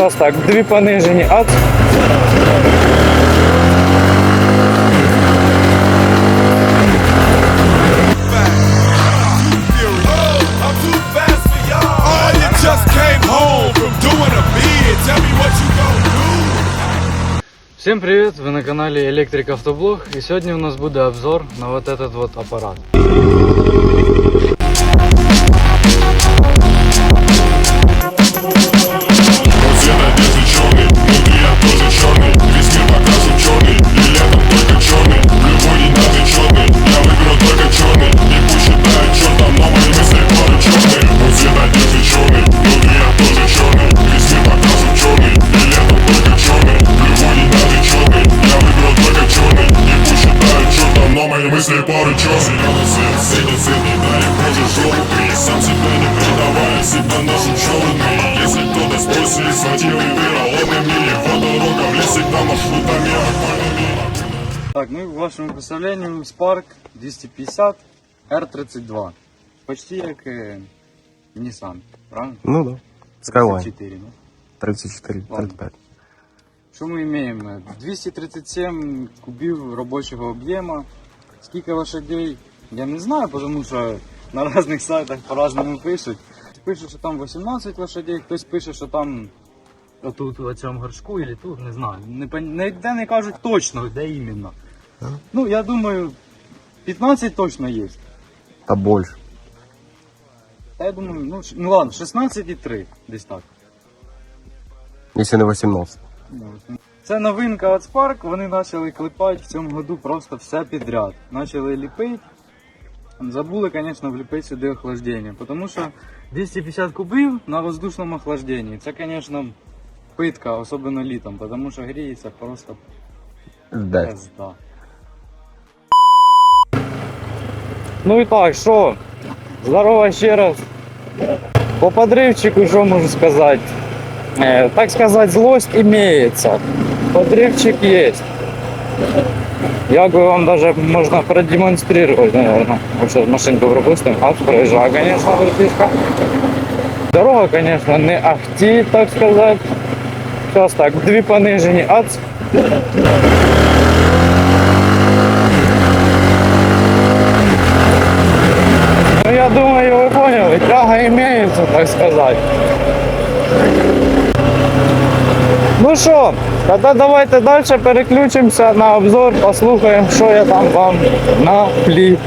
Зараз так, дві понижені, ад. Всем привет, вы на канале Электрик Автоблог и сегодня у нас будет обзор на вот этот вот аппарат. Так, ну и в вашему представлении Spark 250 R32. Почти как э, Nissan, правильно? Ну да. Skyline 34, ну. 34, Ладно. 35. Що ми маємо? 237 кубів робочого об'єму. Скільки лошадей? Я не знаю, тому що на різних сайтах по-разному пишуть. Пишуть, що там 18 лошадей, хтось пише, що там отут у цьому горшку, або тут, не знаю. Не, ніде не кажуть точно, де іменно. Ну, я думаю, 15 точно є. Та больше. Та я думаю, ну, ш- ну ладно, 16 і 3, десь так. Если не 18. Це новинка від Spark, вони почали клепати в цьому году просто все підряд. Почали ліпити. Забули, звісно, вліпити сюди охлаждення, тому що 250 кубів на воздушному охлажденні. Це, звісно, питка, особливо літом, тому що гріється просто Да. пизда. Ну і так, що? Здорово ще раз. По подрывчику, що можу сказати? Э, так сказать, злость имеется. Подрывчик есть. Я бы вам даже можно продемонстрировать, наверное. Вот сейчас машинку пропустим. А, проезжаю, конечно, братишка. Дорога, конечно, не ахти, так сказать. Сейчас так, дві понижені ац. Ну, я думаю, вы поняли, тяга имеется, так сказать. Ну що, тоді давайте далі переключимося на обзор, послухаємо, що я там вам наплів.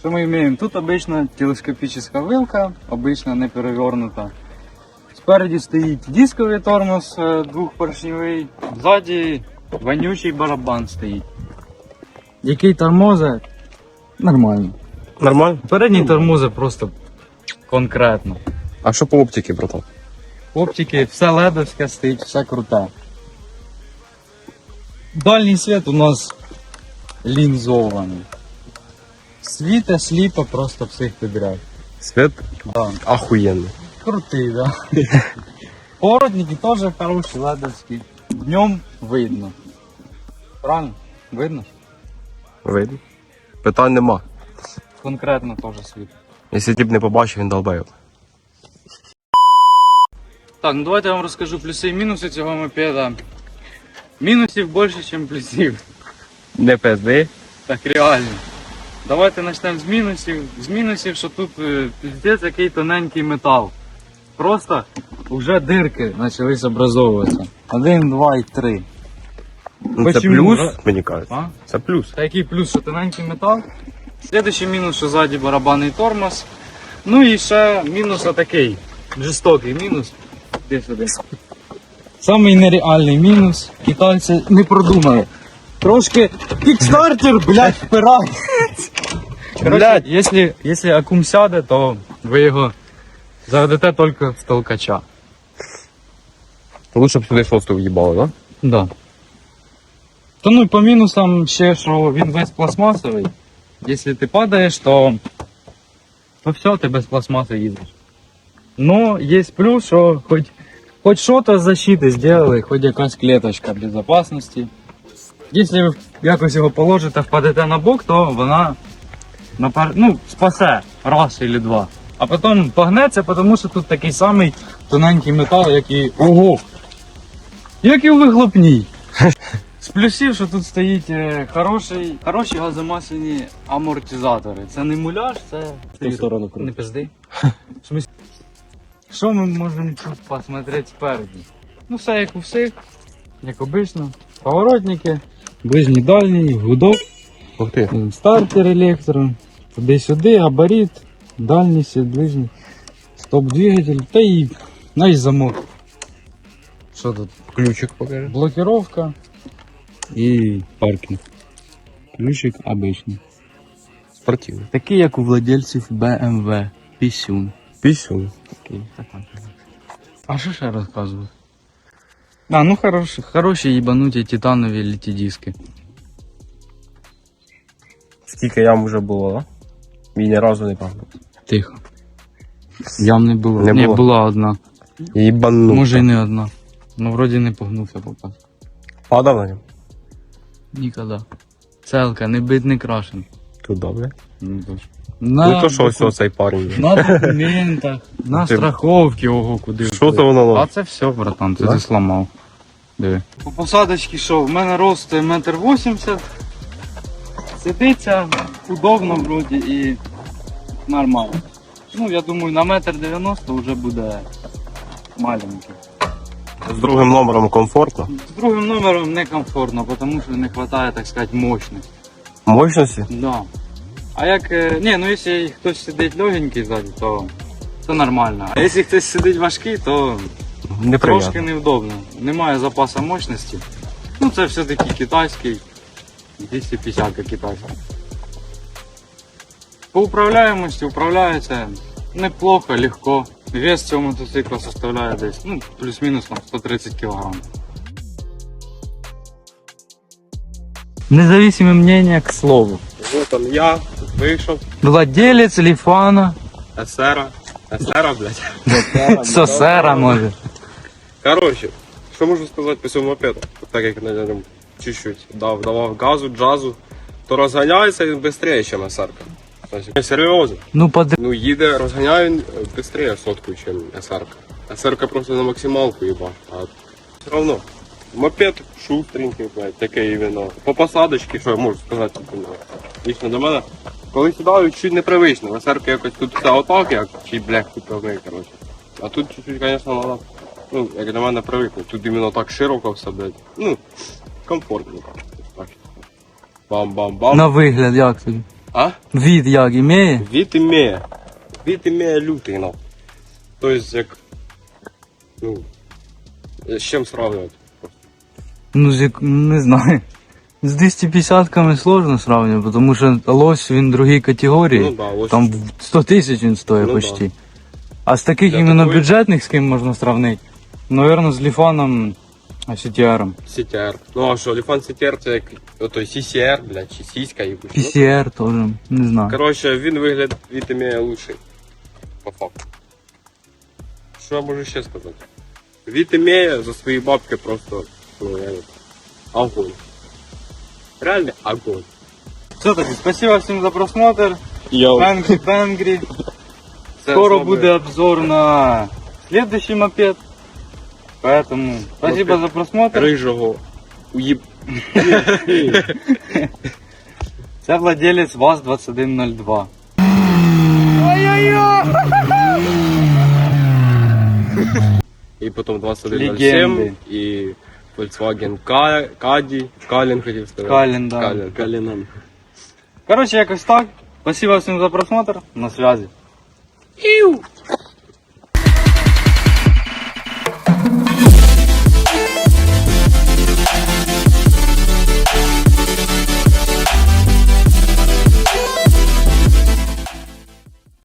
Що ми маємо? Тут обычно телескопічна вилка, обично не перевернута. Спереді стоїть дисковий тормоз е, двохпоршневий, ззаді вонючий барабан стоїть. Який тормозить? Нормально. Нормально? Передній тормозить просто конкретно. А що по оптиці, братан? Оптики, все ледовське стоїть, все круте. Дальній світ у нас лінзований. Світа, сліпа, просто всіх підряд. Свет Да. охуєнний. Крутий, да. Породники теж хороші, ледовські. Днем видно. Правильно? Видно? Видно? Питань нема. Конкретно теж світ. Якщо тип не побачив, він долбає. Так, ну давайте я вам розкажу плюси і мінуси цього мопеда. Мінусів більше, ніж плюсів. Не пизди. Так реально. Давайте почнемо з мінусів. З мінусів, що тут е, піздець який тоненький метал. Просто вже дирки почались образовуватися. Один, два і три. Ну, це Почему? плюс, мені кажуть. А? Це плюс. Та який плюс, що тоненький метал. Слідуючий мінус, що ззаді барабанний тормоз. Ну і ще мінус отакий. Жорстокий мінус. Де сюди. Самий нереальний мінус. Китайці не продумали. Трошки кікстартер, блядь, впирає. Блядь, якщо, якщо акум сяде, то ви його заведете тільки в толкача. Лучше б сюди шосту в'їбало, да? Да. То ну і по мінусам ще, що він весь пластмасовий. Якщо ти падаєш, то, то все, ти без пластмаси їздиш. Ну, є плюс, що хоч, хоч що-то з защити зробили, хоч якась клеточка безпечності. Якщо ви якось його положите, впадете на бок, то вона напер... ну, спасе раз або два. А потім погнеться, тому що тут такий самий тоненький метал, як і. Ого! Як і у вихлопній. З плюсів, що тут стоїть е, хороший, хороші газомасляні амортизатори. Це не муляж, це. В ту сторону Не пизди. Що ми можемо тут посмотрети спереді? Ну, все як у всіх, як обично. Поворотники, ближній дальній, гудок, Ух ти. стартер електро, туди-сюди, габарит, дальність, ближній, стоп-двигатель, та і навіть замок. Що тут? Ключик покажи. Блокировка і паркінг. Ключик обичний. Спортивний. Такий, як у владельців BMW. Пісюн. Пісюн. А що ще розказувати? А, ну хороші, хороші їбануті титанові літі диски. Скільки ям вже було, да? Мені ні разу не пахнув. Тихо. Ям не було. Не Ні, було? була одна. Їбану. Може і не одна. Ну вроді не погнувся попас. Падав на ньому? Ніколи. Целка, не бит, не крашен. Тут добре. Ну, то ж. Ну то що ось цей парень? на документах, на Ти- страховці, ого, куди. Що це воно? А це все, братан, ти Да? це зламав. Диви. По посадочці що, в мене рост метр вісімдесят. Сидиться удобно вроді і нормально. Ну, я думаю, на метр дев'яносто вже буде маленький. З другим номером комфортно. З другим номером некомфортно, тому що не вистачає, так сказати, мощності. Мощності? Да. А як. е, Ні, ну якщо хтось сидить легенький ззаді, то, то нормально. А якщо хтось сидить важкий, то Трошки невдобно. Немає запасу мощності. Ну це все-таки китайський. 250 китайський. По управляємості управляється неплохо, легко. Вес цього мотоцикла составляє десь ну, плюс-мінус там 130 кг. Независимое мнение к слову. Вот он я, вийшов, Владелец Лифана. есера. Есера, блядь. Сосера може. Коротше, що можу сказати по цьому мопеду? Так як на ньому чуть-чуть дав, давав газу, джазу, то розганяється він швидше, ніж есерка. Тобто, серйозно. Ну под... Ну їде, розганяє він швидше сотку, ніж есерка. Есерка просто на максималку їба. А все одно. Мопед шустренький, блядь, таке іменно. По посадочці, що я можу сказати, ну, лично до мене. Коли сідаю, чуть непривично. Есерка якось тут все отак, як чи блях купив, коротше. А тут чуть-чуть, звісно, треба, ну, як до мене привикнути. Тут іменно так широко все, блядь. Ну, комфортно. Бам-бам-бам. На вигляд як тобі? А? Від як імеє? Від імеє. Від імеє лютий, ну. Тобто, як. Ну. З чим сравнювати? Ну, з як- не знаю. З 250-ками сложно сравнювати, тому що лось він другій категорії. Ну да, ось. Там 100 тисяч він стоїть Ну почти. А з таких Для іменно такої- бюджетних з ким можна сравнити? Наверно, з Ліфаном CTR. CTR. Ну а що, Ліфан CTR це як отой CCR, блядь, чи сіська якусь. Ну, PCR теж, не знаю. Коротше, він вигляд від імеє лучший. По факту. Що я можу ще сказати? Від імеє за свої бабки просто, ну, я не знаю, огонь. Реально огонь. Все таки, спасибо всім за просмотр. Йоу. Бенгрі Бенгрі. Це Скоро саме- буде обзор на следующий мопед. Поэтому спасибо Мопед. за просмотр. Рижого. Уїб... Це владелець ВАЗ-2102. І потім 2107 Легенди. і Volkswagen Ka- Caddy, Калін хотів сказати. Калін, да. Калін, Калінан. Короче, якось так. Спасибо всім за просмотр. На связи. Іу!